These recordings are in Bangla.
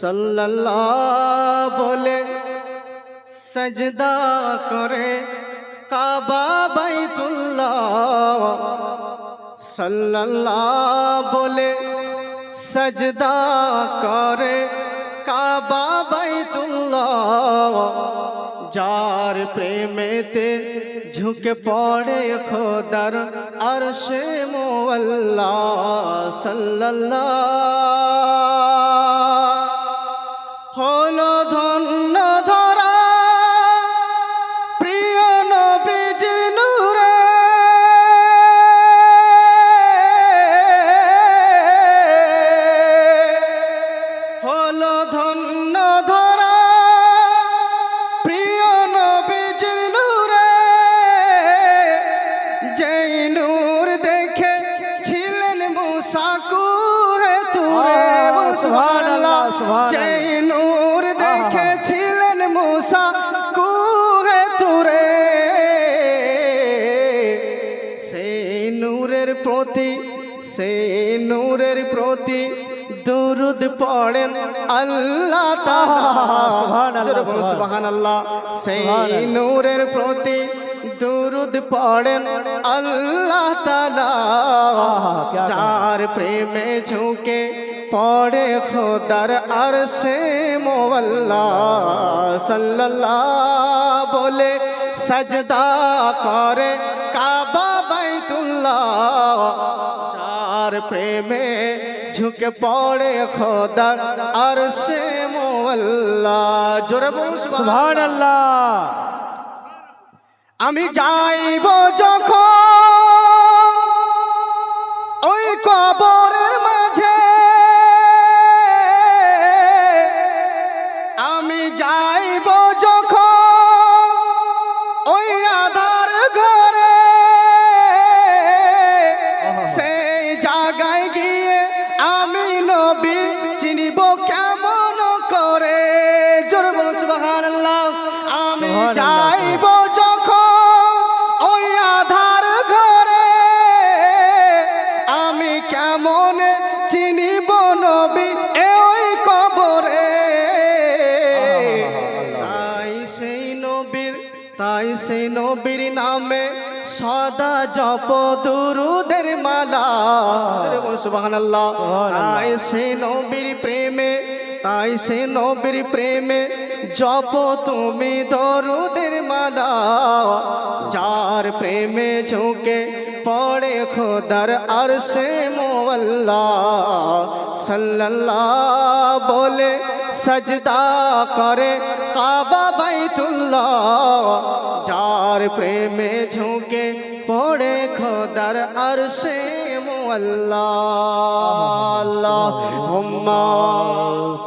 সাল্লাল্লাহ বলে সজদা করে কাবা বাইতুল্লাহ। সাল্লাল্লাহ বলে সজদা করে কাবা বাইতুল্লাহ। যার প্রেমেতে ঝুঁকে পড়ে খোদার আরশে মোল্লা সাল্লাল্লাহ। নূরের প্রতি সে নূরের প্রতি দুরুদ পড়েন আল্লাহ সুবাহান আল্লাহ সেই নূরের প্রতি দুরুদ পড়েন আল্লাহ তালা প্রেমে ঝুঁকে পড়ে খোদার আর সে মোল্লা সাল্লাল্লাহ বলে সজদা করে কাবা যার প্রেমে ঝুঁকে পড়ে খোদার আর সে মোল্লা জোরে সুবহানাল্লাহ। আমি যাইব যখন ওই কবরের যাইব যখন ওই আধার ঘরে আমি কেমন চিনিব নবী ওই কবরে তাই সেই নবীর তাই সেই নবীর নামে সদা জপ দুরুদের মালা সুবহানাল্লাহ। তাই সেই নবীর প্রেমে তাই সে নবীর প্রেমে জপ তুমি দরুদের মালা। যার প্রেমে ঝুঁকে পড়ে খোদার আর সে মোল্লা সাল্লাল্লাহ বলে সজদা করে কাবা বাইতুল্লাহ। যার প্রেমে ঝুঁকে পড়ে খোদার আর সে মোল্লা আল্লাহুম্মা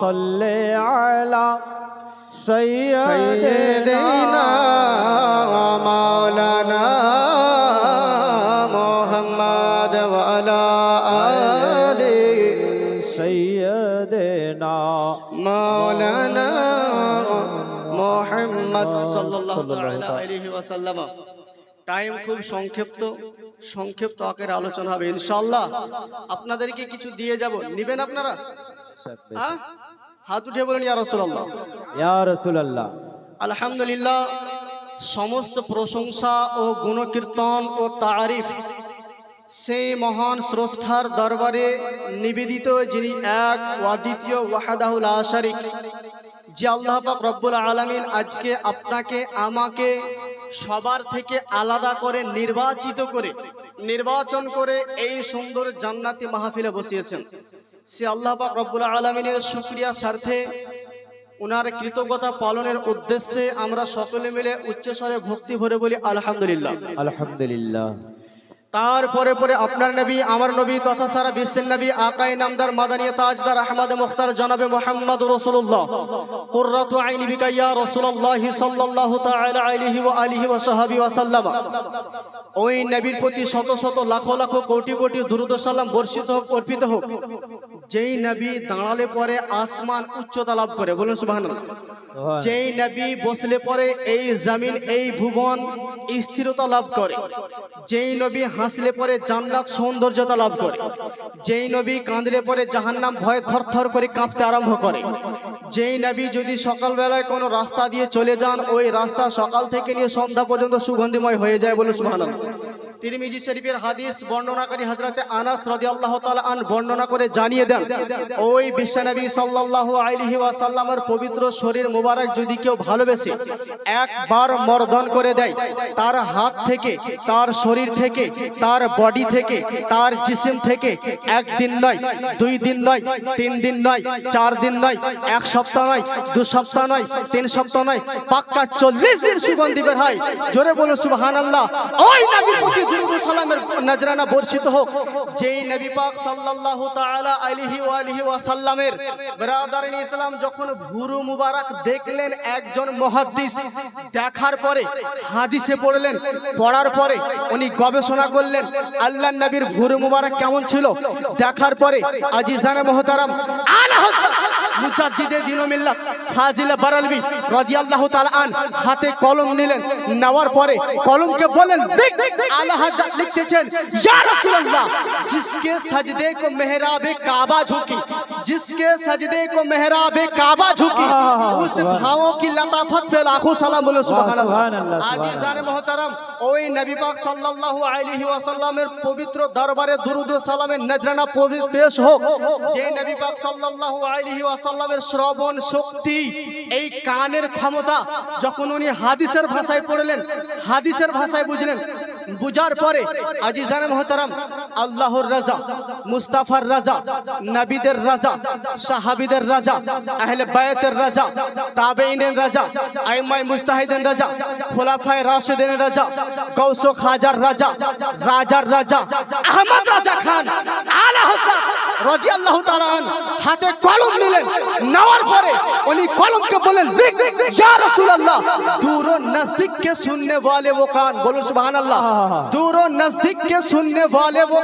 صل على سيدنا سيدنا مولانا محمد وعلى آل سيدنا مولانا মোহাম্মদ সাল্লাল্লাহু সাল্লাল্লাহু তাআলা আলাইহি ওয়াসাল্লাম টাইম খুব সংক্ষিপ্ত সংক্ষিপ্ত আকারে আলোচনা হবে ইনশাআল্লাহ। আপনাদেরকে কিছু দিয়ে যাব। নেবেন আপনারা? হ্যাঁ? হাত উঠে বলেন ইয়া রাসূলুল্লাহ। ইয়া রাসূলুল্লাহ। আলহামদুলিল্লাহ সমস্ত প্রশংসা ও গুণকীর্তন ও তারিফ সেই মহান স্রষ্টার দরবারে নিবেদিত যিনি এক অদ্বিতীয় ওয়াহাদাহুল আশারিক যে আল্লাহ পাক রব্বুল আলামিন আজকে আপনাকে আমাকে সবার থেকে আলাদা করে নির্বাচিত করে, নির্বাচন করে এই সুন্দর জান্নাতি মাহফিলে বসিয়েছেন। সে আল্লাহ পাক রব্বুল আলমিনের সুক্রিয়া স্বার্থে ওনার কৃতজ্ঞতা পালনের উদ্দেশ্যে আমরা সকলে মিলে উচ্চস্বরে ভক্তি ভরে বলি, আলহামদুলিল্লাহ। আলহামদুলিল্লাহ। তারপরে পরে আপনার নবী, আমার নবী তথা সারা বিশ্বের নবী আকাই নামদার মাদানিয়া তাজদার আহমদ মুখতার জনাবে মোহাম্মদ রসুল্লাহ কুর্রাতু আইনি বিকাইয়া রসুল্লাহি সাল্লাল্লাহু তাআলা আলাইহি ওয়া আলিহি ওয়া সাহাবি ওয়া সাল্লাম। ওই নবীর প্রতি শত শত লাখো লাখো কোটি কোটি দুরুদ সালাম বর্ষিত হোক, অর্পিত হোক। যেই নবী দাঁড়ালে পরে আসমান উচ্চতা লাভ করে বলুন সুবহান যেই নবী বসলে পরে এই জমিন এই ভুবন স্থিরতা লাভ করে। যেই নবী হাসলে পরে জান্নাত সৌন্দর্যতা লাভ করে। যেই নবী কাঁদলে পরে জাহান্নাম ভয় থরথর করে কাঁপতে আরম্ভ করে। যেই নবী যদি সকালবেলায় কোনো রাস্তা দিয়ে চলে যান ওই রাস্তা সকাল থেকে নিয়ে সন্ধ্যা পর্যন্ত সুগন্ধিময় হয়ে যায় বলে সুবহানাল্লাহ। তিরমিজি শরীফের হাদিস বর্ণনাকারী হযরতে আনাস রাদিয়াল্লাহু তাআলা আন বর্ণনা করে জানিয়ে দেন, ওই বিশ্বনবী সাল্লাল্লাহু আলাইহি ওয়াসাল্লামের পবিত্র শরীর মোবারক যদি কেউ ভালোবেসে একবার মর্দন করে দেয়, তার হাত থেকে, তার শরীর থেকে, তার বডি থেকে, তার জিসিম থেকে, একদিন নয়, দুই দিন নয়, তিন দিন নয়, চার দিন নয়, এক সপ্তাহ নয়, দু সপ্তাহ নয়, তিন সপ্তাহ নয়, পাক্কা চল্লিশ দিন সুগন্ধি বের হয়। জোরে বলুন সুবহান আল্লাহ ওই নবীর প্রতি দুরুদ নজরানা বর্ষিত হোক। যেই নবী পাক সাল্লাল্লাহু তাআলা আলাইহি ওয়া আলিহি ওয়া সাল্লামের ব্রাদারিন ইসলাম যখন ভুরু মুবারক দেখলেন একজন মুহাদ্দিস, দেখার পরে হাদিসে পড়লেন, পড়ার পরে উনি গবেষণা করলেন, আল্লাহর নবীর ভুরু মুবারক কেমন ছিল? দেখার পরে আজিজানে মুহতারাম আলা হযরত মুজাদ্দিদে দিন মিল্লাত ফাজিল বারালবি রাদিয়াল্লাহু তাআলা আন হাতে কলম নিলেন নেওয়ার পরে কলমকে বলেন লিখ আলা হযরত লিখতেছেন ইয়া রাসূলুল্লাহ जिसके सजदे को मेहराबे काबा झुकी जिसके सजदे को मेहराबे काबा झुकी उस भावों की लताफत पे लाखों सलाम बोलो सुभान সুবহান अल्लाह আল্লাহ, সুবহান আজিজান মোহতারাম ওই নবী পাক সাল্লাল্লাহু আলাইহি ওয়াসাল্লামের পবিত্র দরবারে দুরুদ ও সালামের নজরানা পবি- পেশ হোক যে নবী পাক সাল্লাল্লাহু আলাইহি ওয়াসাল্লামের শ্রবণ শক্তি, এই কানের ক্ষমতা, যখন উনি হাদিসের ভাষায় পড়লেন, হাদিসের ভাষায় বুঝলেন, বুঝার পরে আজিজান মোহতারাম আল্লাহর রাজা মুস্তাফার রাজা নবীদের রাজা সাহাবিদের রাজা আহলে বায়াতের রাজা তাবেইনের রাজা আইমাই মুস্তাহিদের রাজা খোলাফায়ে রাশিদের রাজা গৌস খাজার রাজা রাজার রাজা আহমদ রাজা খান আলা হযরত রাদিয়াল্লাহু তাআলা আন হাতে কলম নিলেন নেওয়ার পরে উনি কলমকে বলেন লিখ ইয়া রাসূলুল্লাহ दूर और नजदीक के सुनने वाले वो कान बोलो सुबहान अल्लाह दूर और नजदीक के सुनने वाले वो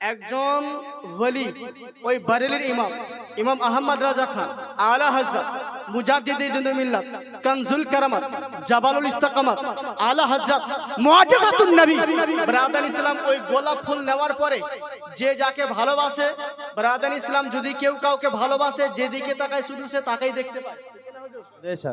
একজন ওলি, ওই বারেলির ইমাম ইমাম আহমদ রাজা খান, আলা হজরত মিল্লাত, কনজুল কারামত, জাবালুল ইস্তাকামত, আলা হজরত, মুআজিজাতুন নবী। ব্রাদান ইসলাম ওই গোলাপ ফুল নেওয়ার পরে যে যাকে ভালোবাসে ব্রাদান ইসলাম যদি কেউ কাউকে ভালোবাসে, যেদিকে তাকায় শুধু সে তাকাই দেখতে পায়।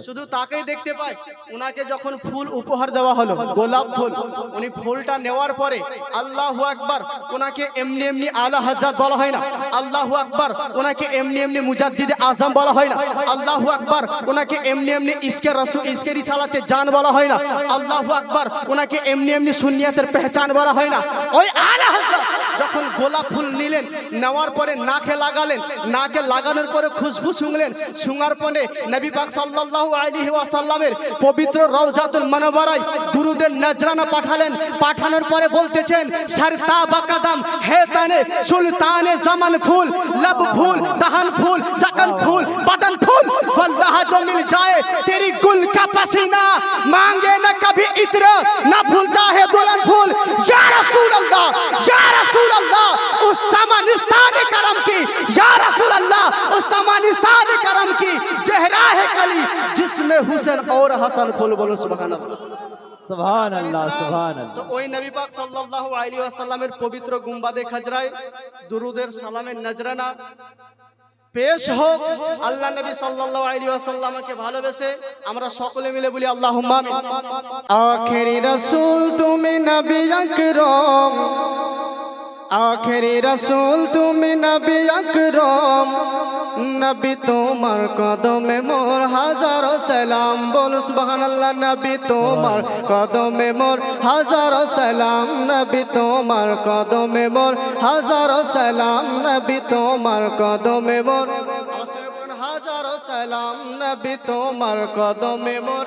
শুধু তাকেই দেখতে পায় উনাকে যখন ফুল উপহার দেওয়া হলো, গোলাপ ফুল, উনি ফুলটা নেওয়ার পরে আল্লাহু আকবার ওনাকে এমনি এমনি আলা হযরত বলা হয় না। আল্লাহু আকবার ওনাকে এমনি এমনি মুজাদ্দিদে আজম বলা হয় না। আল্লাহু আকবার ওনাকে এমনি এমনি ইসকে রাসূল, ইসকে রিসালাতে জান বলা হয় না। আল্লাহু আকবার ওনাকে এমনি এমনি সুন্নিয়াতের পেহচান বলা হয় না। ওই আলা হযরত যখন গোলাপ ফুল নিলেন, নেওয়ার পরে নাকে লাগালেন, নাকে লাগানোর পরে খুশবু শুংলেন শুঙার পরে নবী পাক সাল্লাল্লাহু আলাইহি ওয়াসাল্লামের পবিত্র রওজাতুল মানওয়ারায় দুরুদের নজরানা পাঠালেন পাঠানোর পরে বলতেছেন সরতা বাকাদাম হে তানে সুলতানে জামান ফুল लब फूल दहन फूल सकन फूल बदन फूल वल्लाह जो मिल जाए तेरी गुल का पसीना मांगे न कभी इत्र न भूलता है दुल्हन फूल या रसूल अल्लाह या रसूल अल्लाह उस समानिस्तान करम की या रसूल अल्लाह उस समानिस्तान करम की जहरा জিসমে হুসেন और হাসান ফুল বলো সুবহানাল্লাহ সুবহানাল্লাহ সুবহানাল্লাহ তো ওই নবী পাক সাল্লাল্লাহু আলাইহি ওয়াসাল্লামের পবিত্র গুম্বাদে খাজরায় দুরুদের সালামের নজরানা। পেশ হোক আল্লাহ নবী সাল্লাল্লাহু আলাইহি ওয়াসাল্লামকে ভালোবেসে আমরা সকলে মিলে বলি আল্লাহুম্মা আমিন। আখেরি রাসূল তুমি নবী আকরাম। আখেরি রাসূল তুমি নবী আকরাম। নবী তোমার কদমে মোর হাজারো সালাম। বল সুবহানাল্লাহ, নবী তোমার কদমে মোর হাজারো সালাম। নবী তোমার কদমে মোর হাজারো সালাম। নবী তোমার কদমে মোর হাজারো সালাম। নবী তোমার কদমে মোর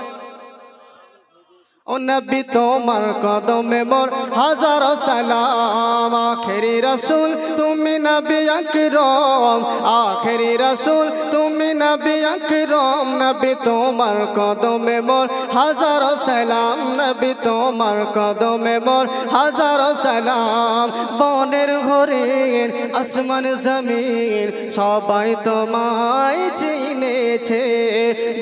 ও নবী তোমার কদমে মোর হাজার সালাম, আখেরি রসুল, তুমি নবী আকরম। আখেরি রসুল, তুমি নবী আকরম। নবী তোমার কদমে মোর হাজার সালাম, নবী তোমার কদমে মোর হাজার সালাম। বনের হরিণ আসমান জমিন সবাই তোমায় চিনেছে।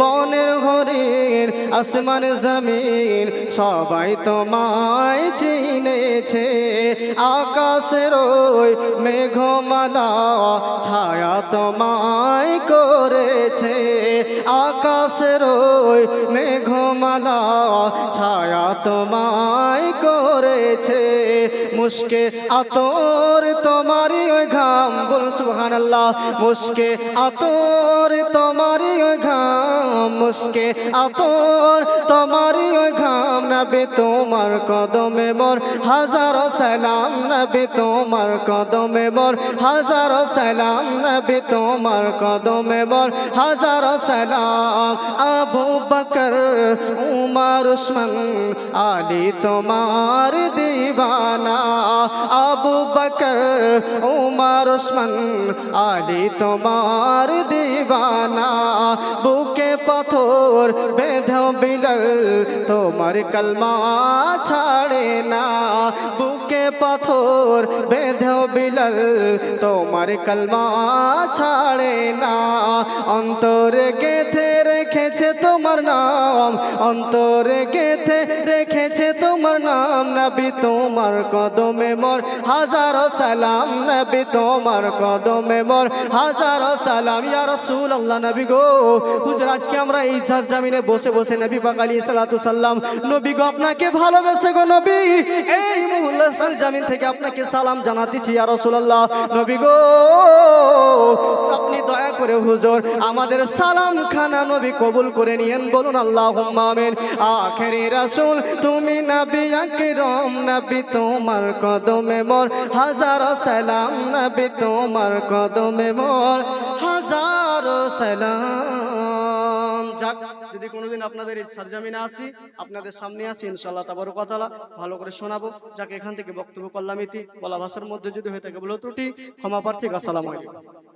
বনের হরিণ আসমান জমিন সবাই তোমায় চিনেছে আকাশের ওই মেঘমালা ছায়া তোমায় করেছে। আকাশের ওই মেঘমালা ছায়া তোমায় করেছে। মুস্কে আতর তোমারই ওই ঘাম। বলুন সুবহান আল্লাহ মুস্কে আতর ঘাম মুস্কে আতর, তোমারই ঘাম নবে তোমার কদমে মোর হাজারো সালাম নবে তোমার কদমে মোর হাজারো সালাম নবে তোমার কদমে মোর হাজারো সালাম আবু বকর, উমর, উসমান, আলী তোমার দিবানা। আবু বকর, উমর, উসমান, আলী তোমার দিবানা। বুকে পাথর বেঁধো বিলাল তোমার কলমা ছাড়ে না। বুকে পাথর বেঁধো বিলাল তোমার কলমা ছাড়ে না। অন্তরে গেথে রেখেছে তোমার নাম, অন্তরে গেথে রেখেছে তোমার নাম। নবী তোমার কদমে মোর, হাজারো সালাম। নবী তোমার কদমে মোর, হাজারো সালাম। ইয়া আল্লাহ নবী গো, হুজুর, আজকে আমরা এই ঝাড় জামিনে বসে বসে নবী পাক আলী সাল্লাম নবী গো আপনাকে ভালোবেসে গো নবী, এই মুহল্লা সাল জামিন থেকে আপনাকে সালাম জানাতেছি ইয়া রাসূলুল্লাহ। নবী গো, আপনি দয়া করে হুজুর আমাদের সালাম খানা নবী কবুল করে নিয়েন, বলুন আল্লাহ আমিন। আখেরি রাসূল, তুমি নবী আকরম, নবী তোমার কদমে মোর। হাজার সালাম, নবী তোমার কদমে মোর। হাজার সালাম। যাক যদি কোনোদিন আপনাদের এই সরজমিনে আসি, আপনাদের সামনে আসি ইনশাল্লাহ তাবার কথালা ভালো করে শোনাবো। যাকে, এখান থেকে বক্তব্য করলাম ইতি। বলা ভাষার মধ্যে যদি হয়ে থাকে বলো ত্রুটি, ক্ষমা প্রার্থী, আসসালামু আলাইকুম।